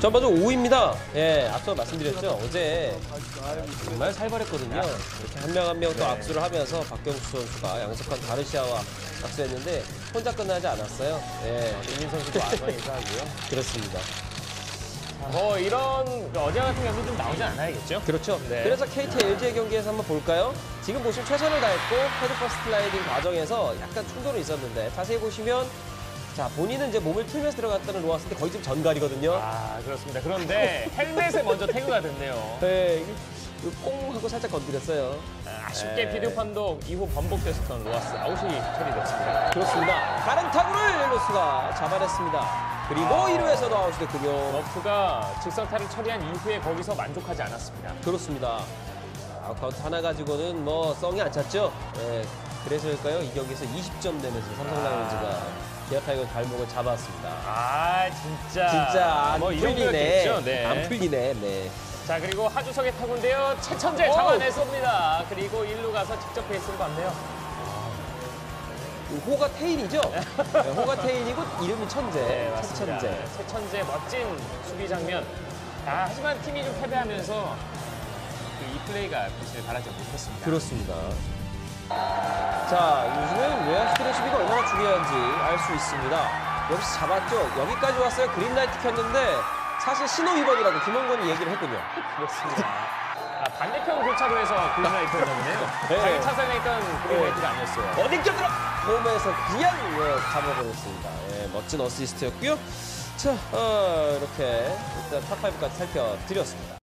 전반적으로 5위입니다. 예, 앞서 말씀드렸죠. 어제 정말 살벌했거든요. 이렇게 한 명 한 명 또 악수를 하면서 박경수 선수가 양석환 가르시아와 악수했는데 혼자 끝나지 않았어요. 예, 이민 선수도 아까 인사하고요. 그렇습니다. 뭐 이런 그 어제 같은 경우는 좀 나오지 않아야겠죠? 그렇죠. 네. 그래서 KT LG의 경기에서 한번 볼까요? 지금 보시면 최선을 다했고 헤드 퍼 스트 슬라이딩 과정에서 약간 충돌은 있었는데 자세히 보시면 자 본인은 이제 몸을 틀면서 들어갔다는 로아스인데 거의 지금 전갈이거든요. 아 그렇습니다. 그런데 헬멧에 먼저 태그가 됐네요. 네, 꽁 하고 살짝 건드렸어요. 아 쉽게 네. 비디오 판도 이후 번복됐었던 로아스 아웃이 처리됐습니다. 그렇습니다. 다른 타구를 옐로스가 잡아냈습니다. 그리고 아. 1루에서도 아웃이 됐군요. 러프가 직선타를 처리한 이후에 거기서 만족하지 않았습니다. 그렇습니다. 아웃카운트 하나 가지고는 뭐 썽이 안 찼죠. 네, 그래서일까요? 이 경기에서 20점 내면서 삼성 라이온즈가 기아 타이거 발목을 잡았습니다. 아 진짜 진짜 안 뭐이 풀리네. 정도였겠죠. 네. 안 풀리네. 네. 자 그리고 하주석의 타구인데요. 최천재 오! 잡아냈습니다. 그리고 1루 가서 직접 베이스를 받네요. 호가 테일이죠? 네, 호가 테일이고 이름이 천재. 네 맞습니다. 최천재. 최천재 멋진 수비 장면. 아, 하지만 팀이 좀 패배하면서 그이 플레이가 빛을 발하지 못했습니다. 그렇습니다. 자, 요즘은 외야수들의 수비가 얼마나 중요한지 알 수 있습니다. 역시 잡았죠. 여기까지 왔어요. 그린라이트 켰는데 사실 신호 위반이라고 김원건이 얘기를 했군요. 그렇습니다. 아, 반대편 교차로에서 그린라이트였는데요. 네. 자기 차선했던 그린라이트가 아니었어요. 어디 껴들어! 홈에서 그냥 예, 잡아버렸습니다. 예, 멋진 어시스트였고요. 자, 어, 이렇게 일단 탑5까지 살펴드렸습니다.